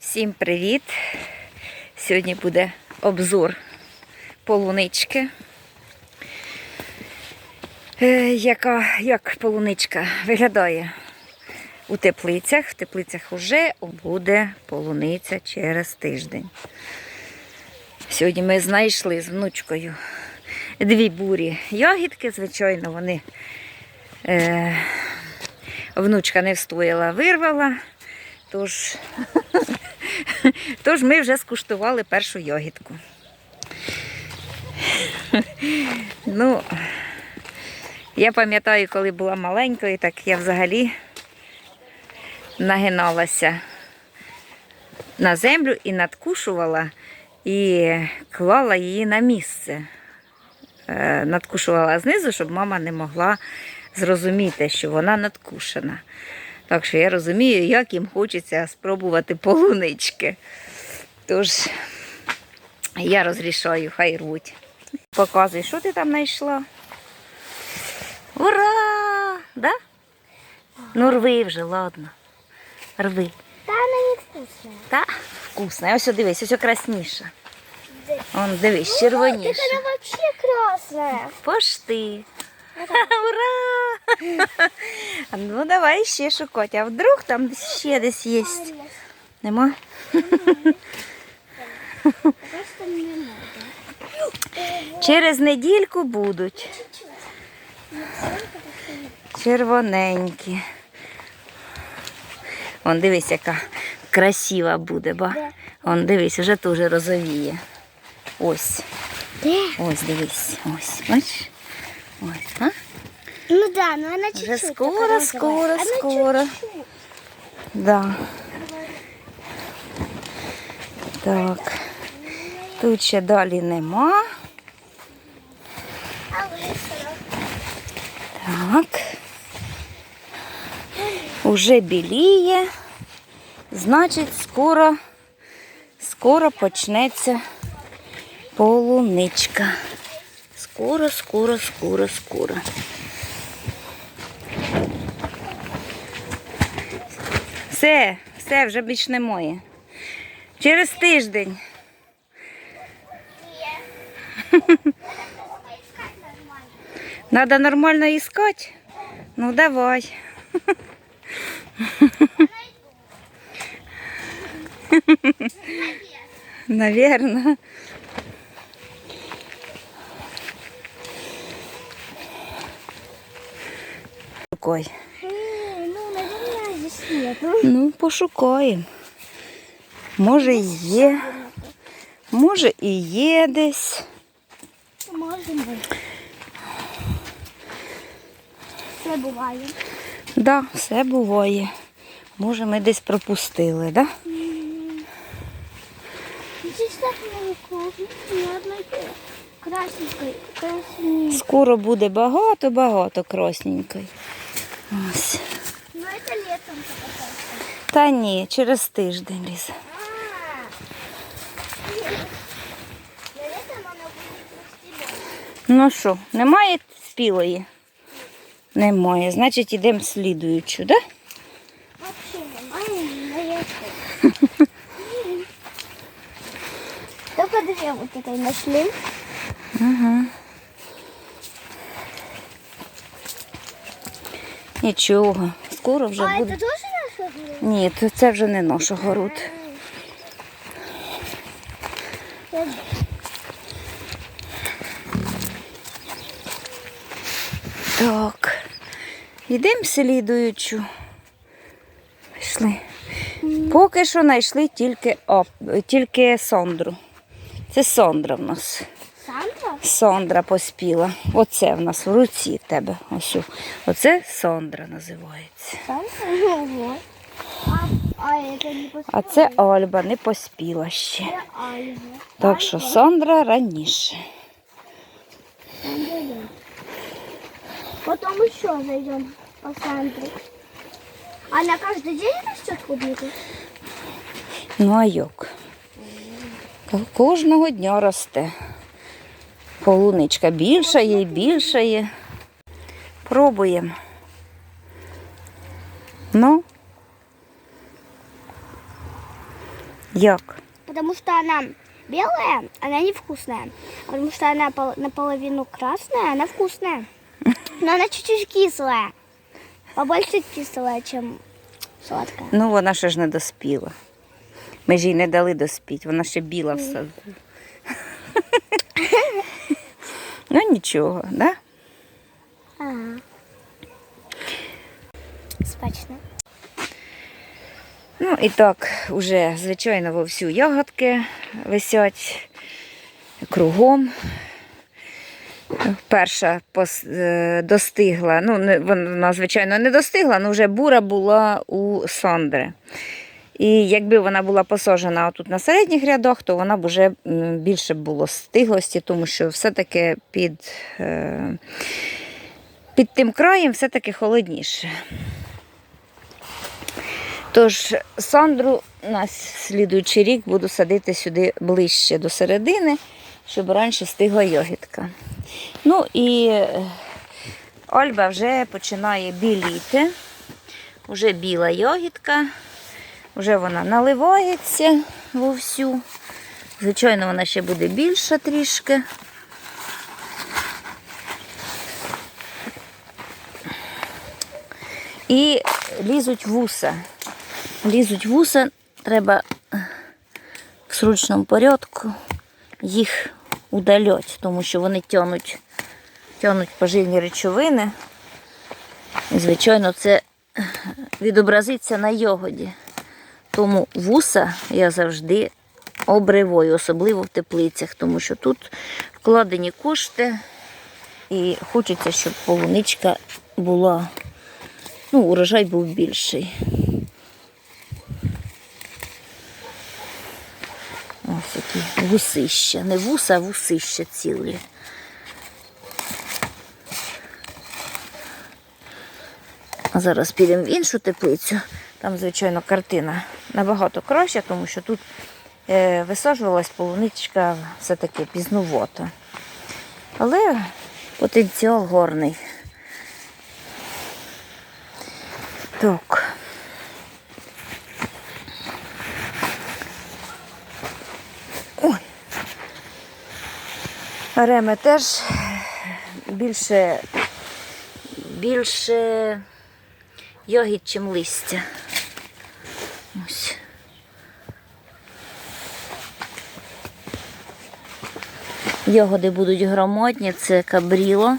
Всім привіт! Сьогодні буде обзор полунички. Е, Яка, як полуничка виглядає у теплицях. В теплицях вже буде полуниця через тиждень. Сьогодні ми знайшли з внучкою дві бурі ягідки. Звичайно, вони е, внучка не встояла, вирвала. Тож, тож ми вже скуштували першу ягідку. Ну, я пам'ятаю, коли була маленькою, так я взагалі нагиналася на землю і надкушувала, і клала її на місце. Е, Надкушувала знизу, щоб мама не могла зрозуміти, що вона надкушена. Так що я розумію, як їм хочеться спробувати полунички. Тож я розрішаю, хай рвуть. Показуй, що ти там знайшла. Ура! Да? Ну рви вже, ладно. Рви. Та не вкусна. Та вкусно. Ось дивись, ось красніша. Он дивись, червоніша. Так вона вообще красна. Пошти. Ура! Ну давай ще шукати. А вдруг там ще десь є? Нема? Через недільку будуть. Червоненькі. Вон дивись, яка красива буде, ба. Вон дивись, вже теж розовіє. Ось. Ось, дивись. Ось. Бачиш? Ось. А? Ну да, но она чуть-чуть. Вже скоро, скоро. Она скоро. чуть-чуть. Да. Так. Тут ще далі нема. Так. Уже біліє. Значить, скоро, скоро почнеться полуничка. Скоро, скоро, скоро, скоро. Все, все, вже більш не моє. Через тиждень. Надо нормально искать? Ну давай. Наверное. Рукой. М, Ну, наверное, здесь нет. Ну, пошукаємо. Може і є. Може і є десь. Може бути. Це буває. Да, все буває. Може, ми десь пропустили, так. Красненькой. Скоро буде багато-багато красненької. Ось. Но это летом покататься. Та ні, через тиждень расти Ну що, немає спілої? Немає. Значить, йдемо слідуючу, лето. Только две вот этой нашли. Угу. Нічого, скоро вже А буде. огород? Ні, то це вже не наш огород. Так. Йдемо слідуючу. Пішли. Поки що знайшли тільки, оп, тільки Сондру. Це Сондра в нас. Сандра? Сондра поспіла. Оце в нас в руці в тебе. Ось. Оце Сондра називається. Сандра? Ого. А, а это не после. А це Альба не поспіла ще. Это Альва. Так що Сондра раніше. Сандра, да. Потом еще зайдем по Сандре. Она каждый день растет клубнику? Ну а як? Ка- Кожного дня росте. Полуничка більша є і більша є. Пробуємо. Ну, Як? Потому что она белая, она невкусная. Потому что она пол- наполовину красная, она вкусная. Но она чуть-чуть кислая. Побольше кислая, чем сладкая. Ну, вона ще ж не доспіла. Ми ж їй не дали доспіти, вона ще біла все. ну нічого, да? Ага. Смачно. Ну і так, уже, звичайно, вовсю ягодки висять кругом. Перша е, достигла, ну, вона, звичайно, не достигла, але вже бура була у Сандри. І якби вона була посаджена тут на середніх рядах, то вона б вже більше було стиглості, тому що все-таки під, е, під тим краєм все-таки холодніше. Тож Сандру на слідуючий рік буду садити сюди ближче до середини, щоб раніше стигла йогітка. Ну і е, Ольба вже починає біліти. Вже біла йогітка, вже вона наливається вовсю. Звичайно, вона ще буде більша трішки. І лізуть вуса. Лізуть вуса, треба в срочному порядку їх удалять, тому що вони тянуть, тянуть поживні речовини. І, звичайно, це відобразиться на йогоді. Тому вуса я завжди обриваю, особливо в теплицях, тому що тут вкладені кошти і хочеться, щоб полуничка була, ну, урожай був більший. Ось які вусища. Не вуса, а вусища цілі. А зараз підемо в іншу теплицю. Там, звичайно, картина набагато краща, тому що тут е, висаджувалась полуничка все-таки пізнувато. Але потенціал горний. Так. Реми теж більше, більше йогід, чим листя. Ось. Ягоди будуть громадні, це кабріло.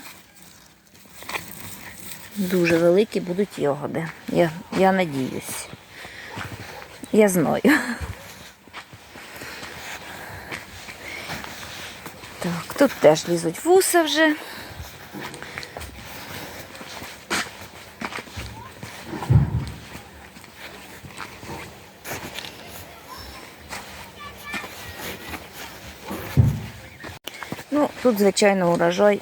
Дуже великі будуть ягоди. Я, я надіюсь. Я знаю. Так, тут теж лізуть вуса вже. Ну, тут, звичайно, урожай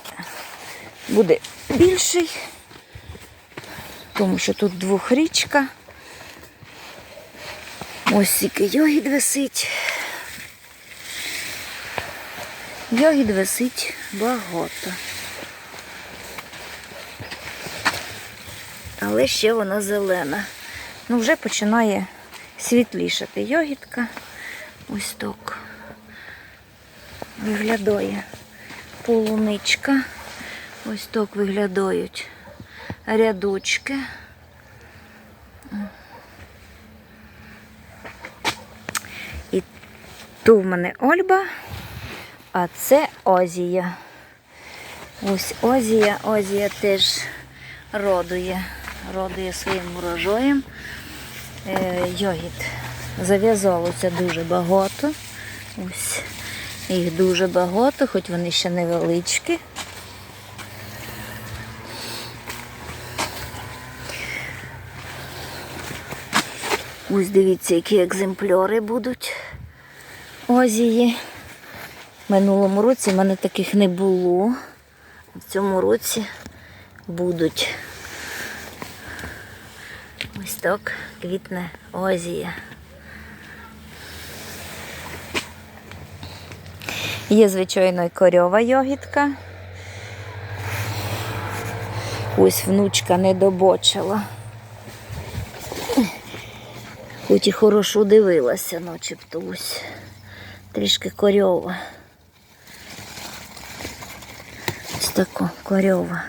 буде більший, тому що тут двохрічка. Ось скільки йогід висить. Ягід висить багато. Але ще вона зелена. Ну, вже починає світлішати йогітка. Ось так. Виглядає полуничка. Ось так виглядають рядочки. І тут в мене Ольба. А це Озія. Ось Озія, Озія теж родує, родує своїм урожаєм. Е, йогід зав'язалося дуже багато. Ось їх дуже багато, хоч вони ще невеличкі. Ось дивіться, які екземпляри будуть Озії. Минулому році в мене таких не було. В цьому році будуть. Ось так квітне озія. Є, звичайно, і корьова йогітка. Ось внучка не добочила. Хоч і хорошо дивилася, начебто ось трішки корьова. Ось тако корьова.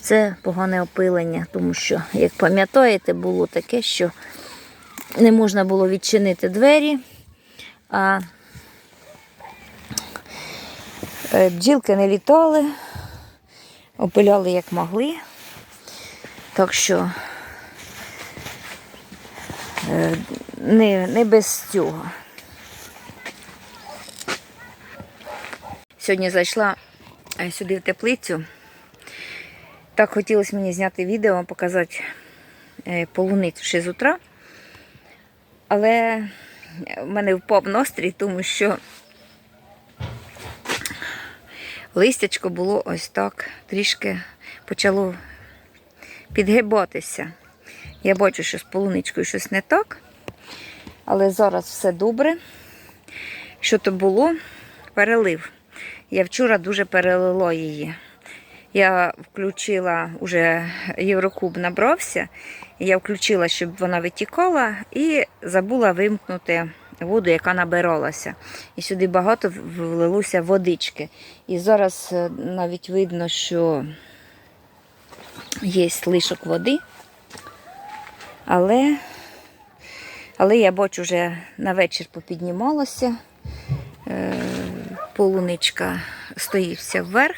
Це погане опилення, тому що, як пам'ятаєте, було таке, що не можна було відчинити двері, а е, бджілки не літали, опиляли як могли. Так що е, не, не без цього. Сьогодні зайшла сюди в теплицю. Так хотілося мені зняти відео, показати е, полуницю ще з утра. Але в мене впав настрій, тому що листячко було ось так, трішки почало підгибатися. Я бачу, що з полуничкою щось не так, але зараз все добре. Що то було? Перелив. Я вчора дуже перелила її. Я включила, уже Єврокуб набрався, я включила, щоб вона витікала, і забула вимкнути воду, яка набиралася. І сюди багато влилося водички. І зараз е, навіть видно, що є лишок води. Але, але я бачу, вже на вечір попіднімалося. Полуничка стоївся вверх.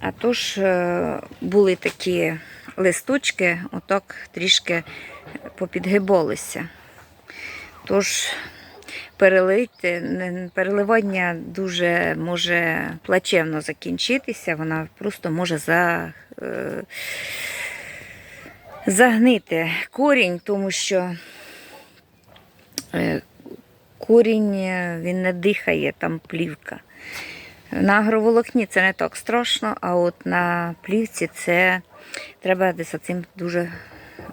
А тож е, були такі листочки, отак трішки попідгибалися. Тож перелити, переливання дуже може плачевно закінчитися, вона просто може за, е, загнити корінь, тому що е, корінь е, він не дихає, там плівка. На агроволокні це не так страшно, а от на плівці це треба за цим дуже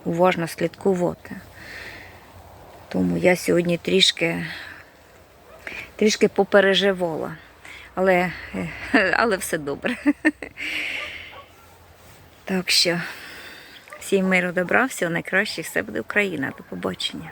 уважно слідкувати. Тому я сьогодні трішки, трішки попереживала. Але, але все добре. Так що всім миру добра, всього найкраще, все буде Україна. До побачення.